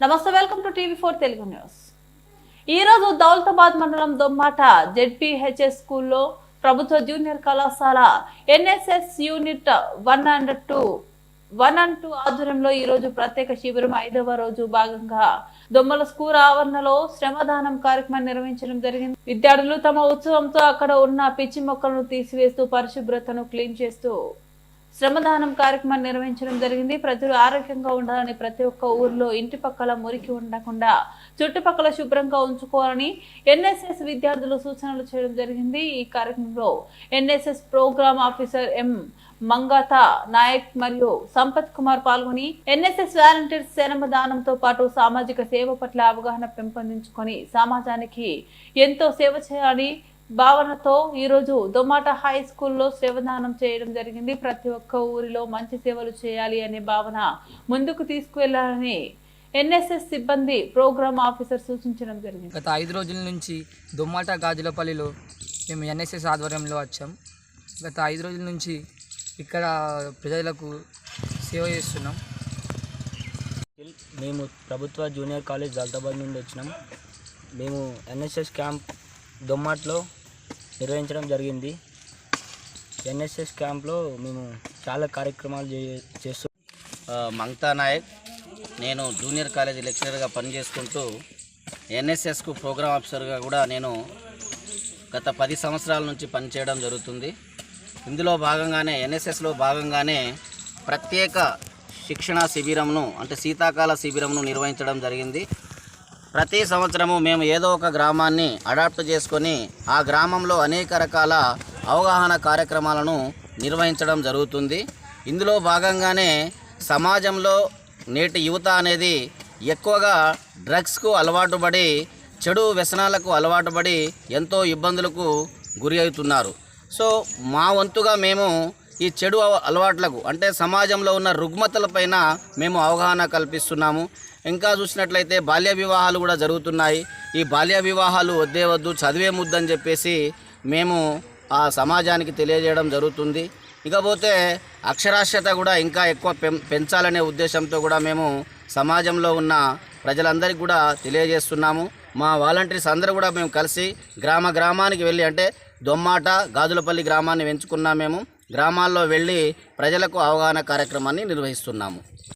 నమస్తే welcome to TV four Telugu news. ఈ రోజు దౌలతాబాద్ మండలం దొమ్మాట జెడ్పీహెచ్ఎస్ స్కూల్లో ప్రభుత్వ జూనియర్ కళాశాల NSS unit one and two one and two ఆధ్వర్యంలో ఈ రోజు ప్రత్యేక శిబిరం ఐదవ రోజు భాగంగా దొమ్మల స్కూల్ ఆవరణలో శ్రమదానం కార్యక్రమం నిర్వహించడం జరిగింది. విద్యార్థులు తమ ఉత్సవంతో అక్కడ ఉన్న పిచ్చి మొక్కలను తీసివేస్తూ పరిశుభ్రతను క్లీన్ చేస్తూ శ్రమదానం కార్యక్రమం నిర్వహించడం జరిగింది. ప్రజలు ఆరోగ్యంగా ఉండాలని ప్రతి ఒక్క ఊర్లో ఇంటి పక్కల మురికి ఉండకుండా చుట్టుపక్కల శుభ్రంగా ఉంచుకోవాలని ఎన్ఎస్ఎస్ విద్యార్థులు సూచనలు చేయడం జరిగింది. ఈ కార్యక్రమంలో NSS programme officer M Mangatha Nayak మరియు సంపత్ కుమార్ పాల్గొని ఎన్ఎస్ఎస్ వాలంటీర్స్ శ్రమదానంతో పాటు సామాజిక సేవ పట్ల అవగాహన పెంపొందించుకొని సమాజానికి ఎంతో సేవ చేయాలని భావనతో ఈరోజు దొమాట హై స్కూల్లో సేవదానం చేయడం జరిగింది. ప్రతి ఒక్క ఊరిలో మంచి సేవలు చేయాలి అనే భావన ముందుకు తీసుకువెళ్ళాలని ఎన్ఎస్ఎస్ సిబ్బంది ప్రోగ్రామ్ ఆఫీసర్ సూచించడం జరిగింది. గత ఐదు రోజుల నుంచి దుమ్మాట గాజులపల్లిలో మేము ఎన్ఎస్ఎస్ ఆధ్వర్యంలో వచ్చాం. గత ఐదు రోజుల నుంచి ఇక్కడ ప్రజలకు సేవ చేస్తున్నాం. మేము ప్రభుత్వ జూనియర్ కాలేజ్ దళితాబాద్ నుండి వచ్చినాం. మేము ఎన్ఎస్ఎస్ క్యాంప్ దొమ్మాట్లో నిర్వహించడం జరిగింది. ఎన్ఎస్ఎస్ క్యాంప్లో మేము చాలా కార్యక్రమాలు చే- చేస్తూ ఆ, నాయక్ నేను జూనియర్ కాలేజీ లెక్చరర్గా పనిచేసుకుంటూ ఎన్ఎస్ఎస్కు ప్రోగ్రామ్ ఆఫీసర్గా కూడా నేను గత పది సంవత్సరాల నుంచి పనిచేయడం జరుగుతుంది. ఇందులో భాగంగానే ఎన్ఎస్ఎస్లో భాగంగానే ప్రత్యేక శిక్షణా శిబిరంను అంటే శీతాకాల శిబిరంను నిర్వహించడం జరిగింది. ప్రతి సంవత్సరము మేము ఏదో ఒక గ్రామాన్ని అడాప్ట్ చేసుకొని ఆ గ్రామంలో అనేక రకాల అవగాహన కార్యక్రమాలను నిర్వహించడం జరుగుతుంది. ఇందులో భాగంగానే సమాజంలో నేటి యువత అనేది ఎక్కువగా డ్రగ్స్కు అలవాటు పడి చెడు వ్యసనాలకు అలవాటు పడి ఎంతో ఇబ్బందులకు గురి అవుతున్నారు. సో మా వంతుగా మేము ఈ చెడు అలవాట్లకు అంటే సమాజంలో ఉన్న రుగ్మతలపైన మేము అవగాహన కల్పిస్తున్నాము. ఇంకా చూసినట్లయితే బాల్య వివాహాలు కూడా జరుగుతున్నాయి. ఈ బాల్య వివాహాలు వద్దే వద్దు చదివే ముద్దని చెప్పేసి మేము ఆ సమాజానికి తెలియజేయడం జరుగుతుంది. ఇకపోతే అక్షరాస్యత కూడా ఇంకా ఎక్కువ పెం పెంచాలనే ఉద్దేశంతో కూడా మేము సమాజంలో ఉన్న ప్రజలందరికీ కూడా తెలియజేస్తున్నాము. మా వాలంటీర్స్ అందరూ కూడా మేము కలిసి గ్రామ గ్రామానికి వెళ్ళి అంటే దొమ్మాట గాజులపల్లి గ్రామాన్ని ఎంచుకున్నాం మేము. గ్రామాల్లో వెళ్ళి ప్రజలకు అవగాహన కార్యక్రమాన్ని నిర్వహిస్తున్నాము.